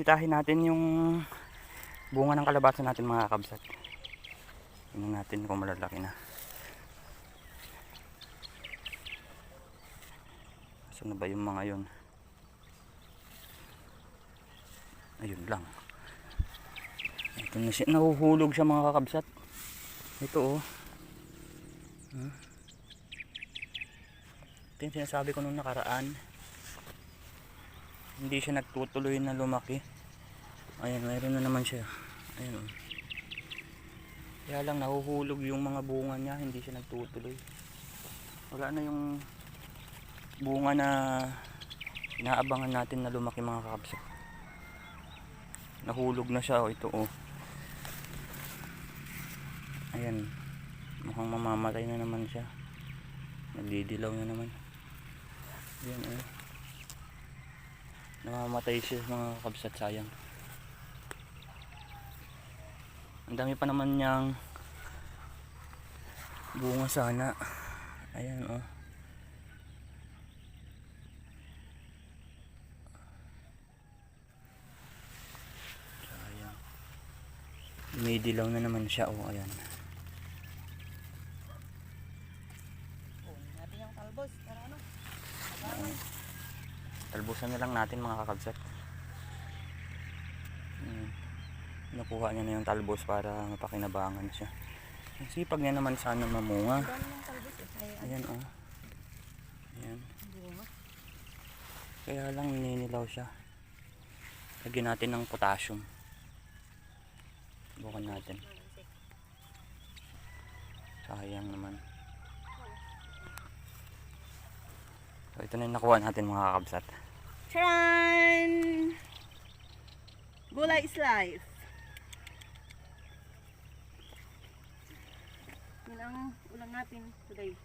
bisitahin natin yung bunga ng kalabasa natin mga kabsat. Tingnan natin kung malalaki na. Saan na ba yung mga yun? Ayun lang. Ito na siya. Nahuhulog siya mga kakabsat. Ito oh. Ito yung sinasabi ko nung nakaraan. Hindi siya nagtutuloy na lumaki. Ayan, mayroon na naman siya. Ayan oh. Kaya lang nahuhulog yung mga bunga niya, hindi siya nagtutuloy. Wala na yung bunga na inaabangan natin na lumaki mga kakabsat. Nahulog na siya oh, ito oh. Ayan. Mukhang mamamatay na naman siya. Nagdidilaw na naman. Ayan oh. Namamatay siya mga kakabsat sayang. Ang dami pa naman niyang bunga sana. Ayan oh. Sayang. May dilaw na naman siya oh, ayan. Kunin natin yung talbos ano. Talbusan na lang natin mga kakabsat. Ayan. Nakuha niya na yung talbos para mapakinabangan siya. Sipag niya naman sana mamunga. Ayan oh. Ayan. Kaya lang ninilaw siya. Lagyan natin ng potassium. Bukan natin. Sayang naman. So ito na yung nakuha natin mga kakabsat. Charan! Gulay is life. Yun ang ulam natin today.